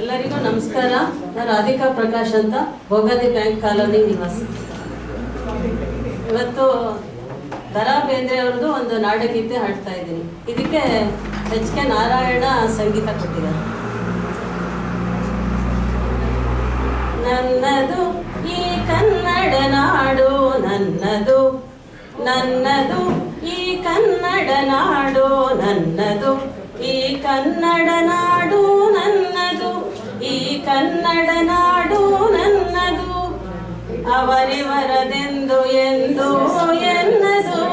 ಎಲ್ಲರಿಗೂ ನಮಸ್ಕಾರ. ನಾನು ರಾಧಿಕಾ ಪ್ರಕಾಶ್ ಅಂತ ಭೋಗದಿ ಬ್ಯಾಂಕ್ ಕಾಲೋನಿ ನಿವಾಸಿ. ಇವತ್ತು ದರಾ ಬೇಂದ್ರೆ ಅವ್ರದ್ದು ಒಂದು ನಾಡಗೀತೆ ಹಾಡ್ತಾ ಇದ್ದೀನಿ. ಇದಕ್ಕೆ ಎಚ್ ಕೆ ನಾರಾಯಣ ಸಂಗೀತ ಕೊಟ್ಟಿದ್ದಾರೆ. ನನ್ನದು ಈ ಕನ್ನಡ ನಾಡು, ನನ್ನದು ನನ್ನದು ಈ ಕನ್ನಡ ನಾಡು, ನನ್ನದು ಈ ಕನ್ನಡ ನಾಡು. ಈ ಕನ್ನಡ ನಾಡು ನನ್ನದು. ಅವರಿವರದೆಂದು ಎಂದು ಎನ್ನದು.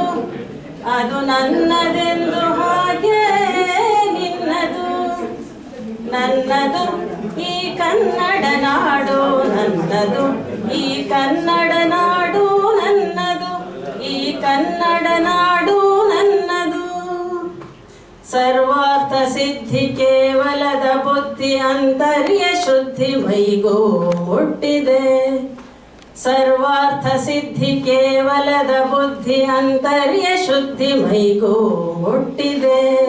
ಅದು ನನ್ನದೆಂದು ಹಾಗೆ ನಿನ್ನದು. ನನ್ನದು ಈ ಕನ್ನಡ ನಾಡು ನನ್ನದು. ಈ ಕನ್ನಡ ನಾಡು ನನ್ನದು. ಈ ಕನ್ನಡ ನಾಡು ನನ್ನದು. ಸರ್ವಾರ್ಥ ಸಿದ್ಧಿ ಕೇವಲದ ಬುದ್ಧಿ ಅಂತರ್ಯ ಶುದ್ಧಿ ಮೈಗೂ ಮುಟ್ಟಿದೆ. ಸರ್ವಾರ್ಥ ಸಿದ್ಧಿ ಕೇವಲದ ಬುದ್ಧಿ ಅಂತರ್ಯ ಶುದ್ಧಿ ಮೈಗೂ ಮುಟ್ಟಿದೆ.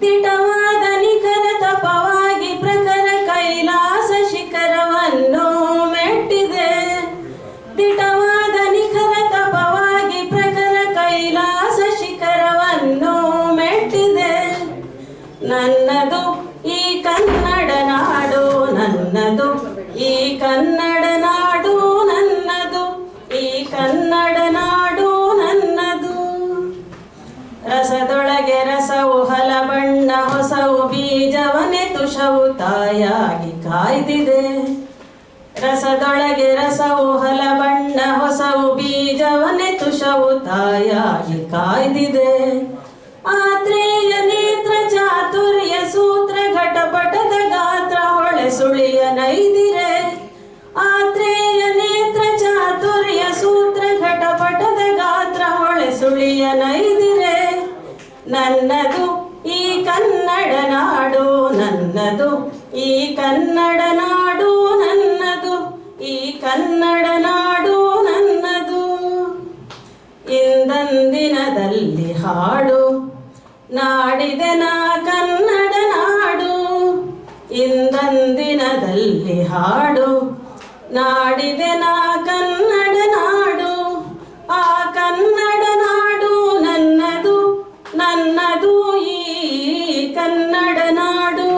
ದಿಟವಾದ ನಿಖರ ತಪವಾಗಿ ಪ್ರಖರ ಕೈಲಾಸ ಶಿಖರವನ್ನು ಮೆಟ್ಟಿದೆ. ದಿಟವಾದ ನಿಖರ ತಪವಾಗಿ ಪ್ರಖರ ಕೈಲಾಸ ಶಿಖರವನ್ನು ಮೆಟ್ಟಿದೆ. ನನ್ನದು ಕನ್ನಡ ನಾಡು ನನ್ನದು, ಈ ಕನ್ನಡ ನಾಡು ನನ್ನದು, ಈ ಕನ್ನಡ ನಾಡು ನನ್ನದು. ರಸದೊಳಗೆ ರಸವು ಹಲ ಬಣ್ಣ, ಹೊಸವು ಬೀಜವನೆ ತುಷವು ತಾಯಾಗಿ ಕಾಯ್ದಿದೆ. ರಸದೊಳಗೆ ರಸವು ಹಲ ಬಣ್ಣ, ಹೊಸವು ಬೀಜವನೆ ತುಷವು ತಾಯಾಗಿ ಕಾಯ್ದಿದೆ. ಆತ್ರೇಯ ಸುಳಿಯ ನೈದಿರೆ, ಆತ್ರೇಯ ನೇತ್ರ ಚಾತುರ್ಯ ಸೂತ್ರ ಘಟಪಟದ ಗಾತ್ರ ಹೊಳೆ ಸುಳಿಯ ನೈದಿರೆ. ನನ್ನದು ಈ ಕನ್ನಡ ನಾಡು, ನನ್ನದು ಈ ಕನ್ನಡ ನಾಡು, ನನ್ನದು ಈ ಕನ್ನಡ ನಾಡು, ನನ್ನದು. ಇಂದಂದಿನದಲ್ಲಿ ಹಾಡು ನಾಡಿದೆ ನಾ ಇಂದಂದಿನದಲ್ಲಿ ಹಾಡು. ನಾಡಿದೆ ನಾ ಕನ್ನಡ ನಾಡು. ಆ ಕನ್ನಡ ನಾಡು ನನ್ನದು ನನ್ನದು ಈ ಕನ್ನಡ ನಾಡು.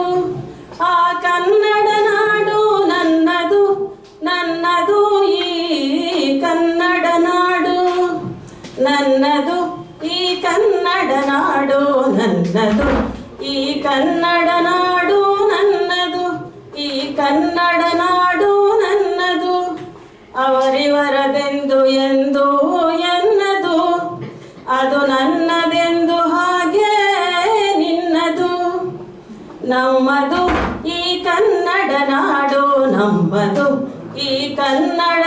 ಆ ಕನ್ನಡ ನಾಡು ನನ್ನದು ನನ್ನದು ಈ ಕನ್ನಡ ನಾಡು. ನನ್ನದು ಈ ಕನ್ನಡ ನಾಡು, ನನ್ನದು ಈ ಕನ್ನಡ ನಾಡು. ಕನ್ನಡ ನಾಡು ನನ್ನದು, ಅವರಿವರದೆಂದು ಎಂದು ಎನ್ನದು. ಅದು ನನ್ನದೆಂದು ಹಾಗೆ ನಿನ್ನದು. ನಮ್ಮದು ಈ ಕನ್ನಡ ನಾಡು ನಮ್ಮದು ಈ ಕನ್ನಡ